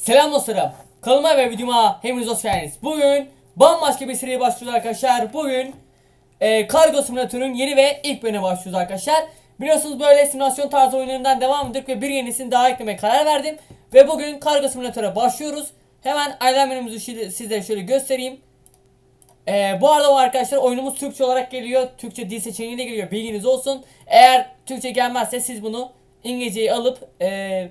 Selam dostlarım. Kanalıma ve videoma hepiniz hoş geldiniz. Bugün bambaşka bir seriye başlıyoruz arkadaşlar. Bugün e, Kargo Simülatör'ün yeni ve ilk bölümüne başlıyoruz arkadaşlar. Biliyorsunuz böyle simülasyon tarzı oyunlarından devam edip ve bir yenisini daha eklemeye karar verdim. Ve bugün Kargo Simülatör'e başlıyoruz. Hemen aylar menümüzü sizlere şöyle göstereyim. Ee, bu arada arkadaşlar oyunumuz Türkçe olarak geliyor. Türkçe dil seçeneğiyle geliyor. Bilginiz olsun. Eğer Türkçe gelmezse siz bunu İngilizceyi alıp e,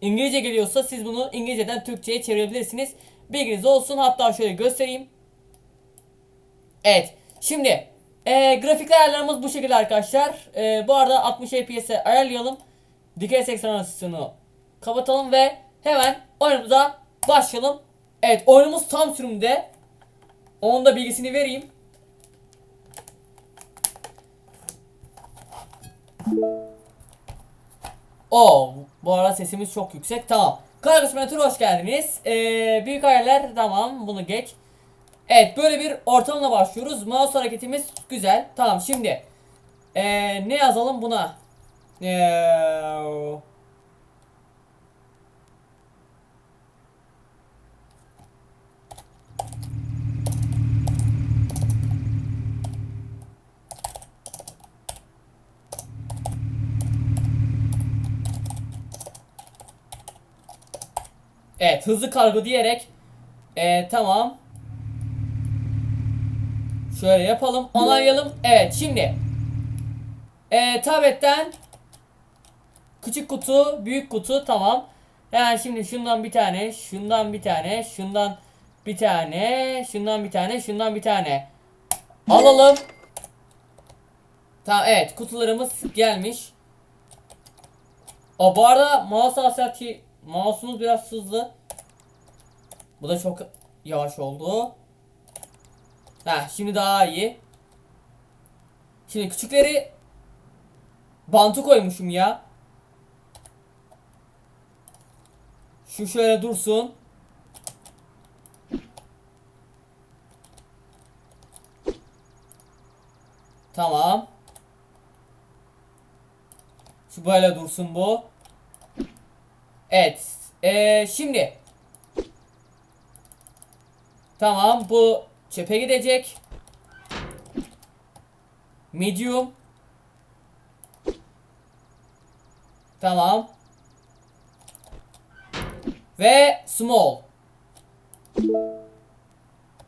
İngilizce geliyorsa siz bunu İngilizceden Türkçe'ye çevirebilirsiniz. Bilginiz olsun. Hatta şöyle göstereyim. Evet. Şimdi e, grafikler ayarlarımız bu şekilde arkadaşlar. E, bu arada 60 FPS'e ayarlayalım. Dikey seksen arasını kapatalım ve hemen oyunumuza başlayalım. Evet oyunumuz tam sürümde. Onun da bilgisini vereyim. Oo, bu arada sesimiz çok yüksek. Tamam. Kargo Simulator hoş geldiniz. Ee, büyük hayaller tamam bunu geç. Evet böyle bir ortamla başlıyoruz. Mouse hareketimiz güzel. Tamam şimdi. Ee, ne yazalım buna? Ee, Evet hızlı kargo diyerek ee, tamam. Şöyle yapalım. Onaylayalım. Evet şimdi ee, tabletten küçük kutu, büyük kutu tamam. Yani şimdi şundan bir tane, şundan bir tane, şundan bir tane, şundan bir tane, şundan bir tane. Alalım. Tamam evet kutularımız gelmiş. O bu arada mouse hassasiyeti mouse'umuz biraz hızlı. Bu da çok yavaş oldu. Ha şimdi daha iyi. Şimdi küçükleri bantı koymuşum ya. Şu şöyle dursun. Tamam. Şu böyle dursun bu. Evet. Ee, şimdi. Tamam bu çöpe gidecek. Medium. Tamam. Ve small.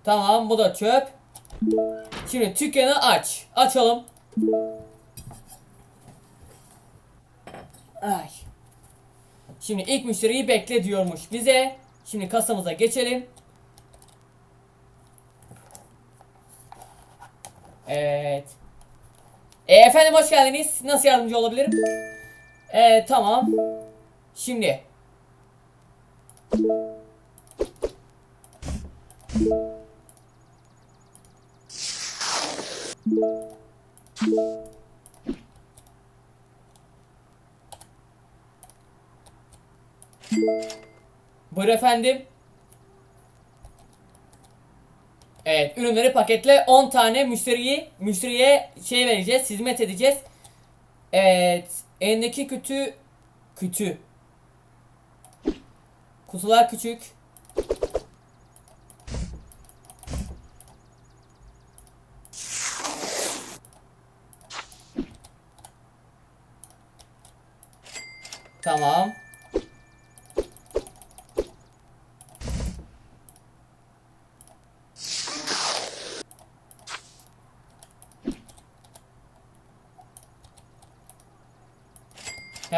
Tamam bu da çöp. Şimdi dükkanı aç. Açalım. Ay. Şimdi ilk müşteriyi bekle diyormuş bize. Şimdi kasamıza geçelim. Evet. E, efendim hoş geldiniz. Nasıl yardımcı olabilirim? E, tamam. Şimdi. Buyur efendim. Evet, ürünleri paketle 10 tane müşteriyi müşteriye şey vereceğiz, hizmet edeceğiz. Evet, elindeki kütü kütü. Kutular küçük. Tamam.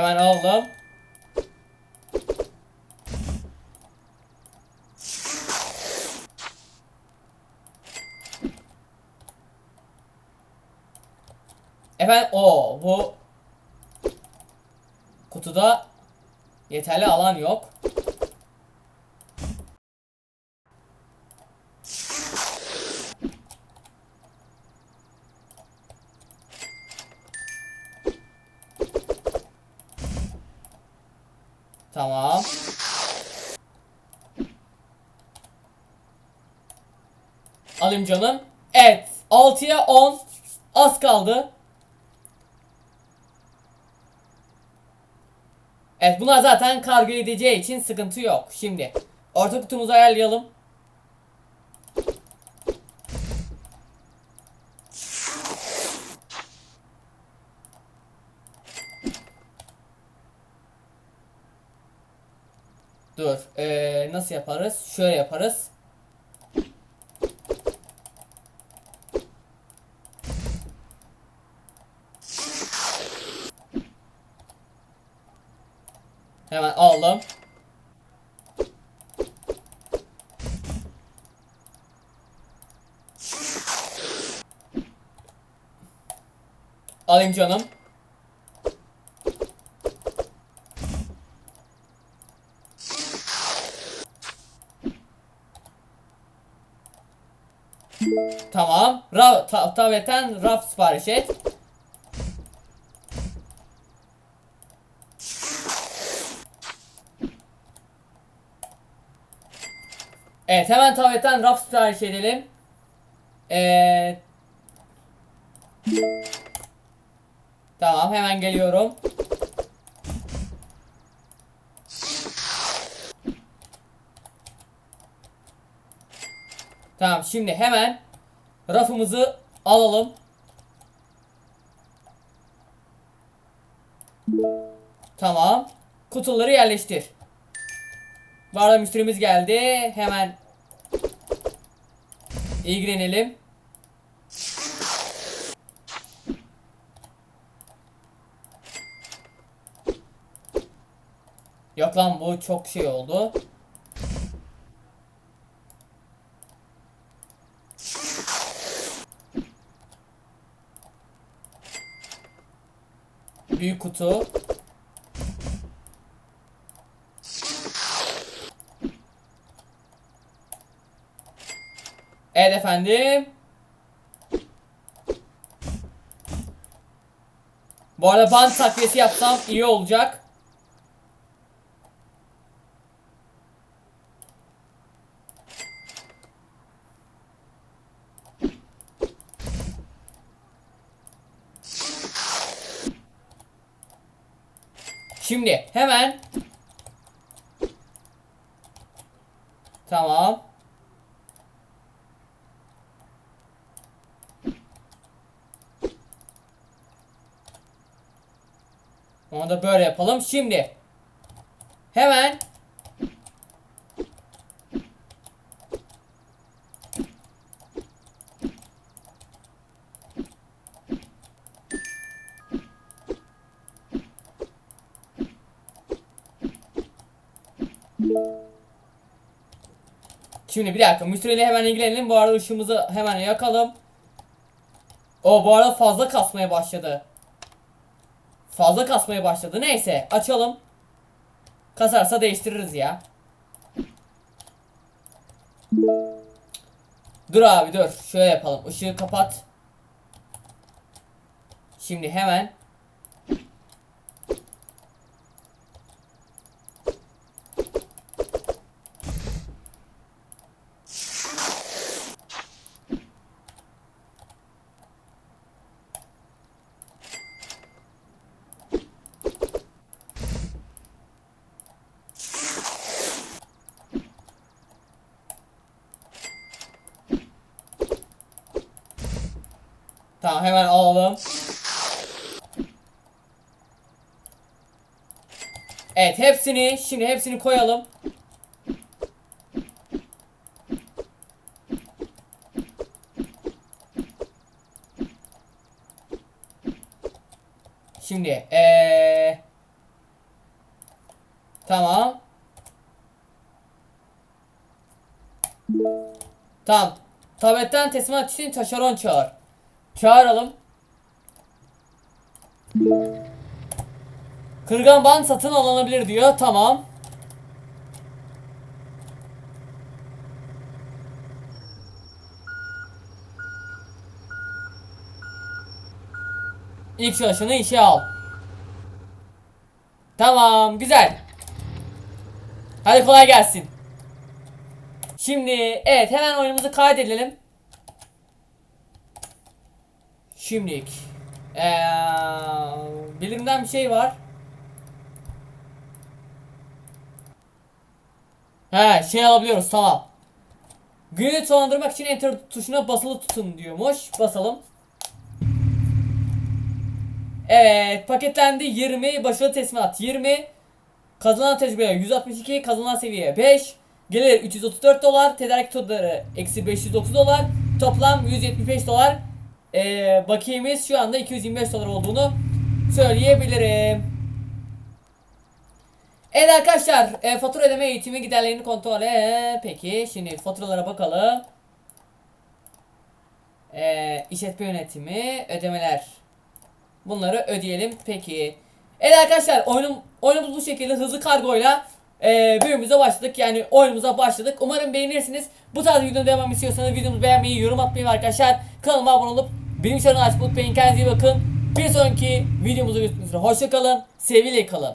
Hemen aldım. Efendim o bu kutuda yeterli alan yok. Tamam. Alayım canım. Evet. 6'ya 10. Az kaldı. Evet bunlar zaten kargo edeceği için sıkıntı yok. Şimdi orta kutumuzu ayarlayalım. Dur. Ee, nasıl yaparız? Şöyle yaparız. Aldım. Alayım canım. Tamam. Ra ta tabletten raf sipariş et. Evet hemen tabletten raf sipariş edelim. Ee, tamam hemen geliyorum. Tamam şimdi hemen rafımızı alalım. Tamam. Kutuları yerleştir. Bu arada müşterimiz geldi. Hemen ilgilenelim. Yok lan bu çok şey oldu. Büyük kutu. Evet efendim. Bu arada band takviyesi yapsam iyi olacak. Şimdi hemen Tamam. Da böyle yapalım. Şimdi hemen Şimdi bir dakika müşteriyle hemen ilgilenelim. Bu arada ışığımızı hemen yakalım. O bu arada fazla kasmaya başladı. Fazla kasmaya başladı. Neyse açalım. Kasarsa değiştiririz ya. Dur abi dur. Şöyle yapalım. Işığı kapat. Şimdi hemen Hemen alalım. Evet hepsini şimdi hepsini koyalım. Şimdi ee, Tamam. Tamam. Tabletten teslimat için taşeron çağır. Çağıralım. Kırgan band satın alınabilir diyor. Tamam. İlk çalışanı işe al. Tamam, güzel. Hadi kolay gelsin. Şimdi evet hemen oyunumuzu kaydedelim. Şimdilik. Ee, bilimden bir şey var. He şey alabiliyoruz tamam. Günü sonlandırmak için enter tuşuna basılı tutun diyormuş. Basalım. Evet paketlendi 20 başarılı teslimat 20 Kazanan tecrübe 162 kazanan seviye 5 Gelir 334 dolar tedarik tutarı eksi 509 dolar Toplam 175 dolar ee, Bakiyemiz şu anda 225 dolar olduğunu söyleyebilirim Evet arkadaşlar e, fatura ödeme eğitimi giderlerini kontrol et. Peki şimdi faturalara bakalım. E, işletme yönetimi ödemeler. Bunları ödeyelim peki. Evet arkadaşlar oyunum, oyunumuz bu şekilde hızlı kargoyla e, bölümümüze başladık. Yani oyunumuza başladık. Umarım beğenirsiniz. Bu tarz videonun devam istiyorsanız videomuzu beğenmeyi, yorum atmayı arkadaşlar kanalıma abone olup benim kanalıma açmayı unutmayın. Kendinize iyi bakın. Bir sonraki videomuzda görüşmek üzere. Hoşçakalın. Sevgiyle kalın.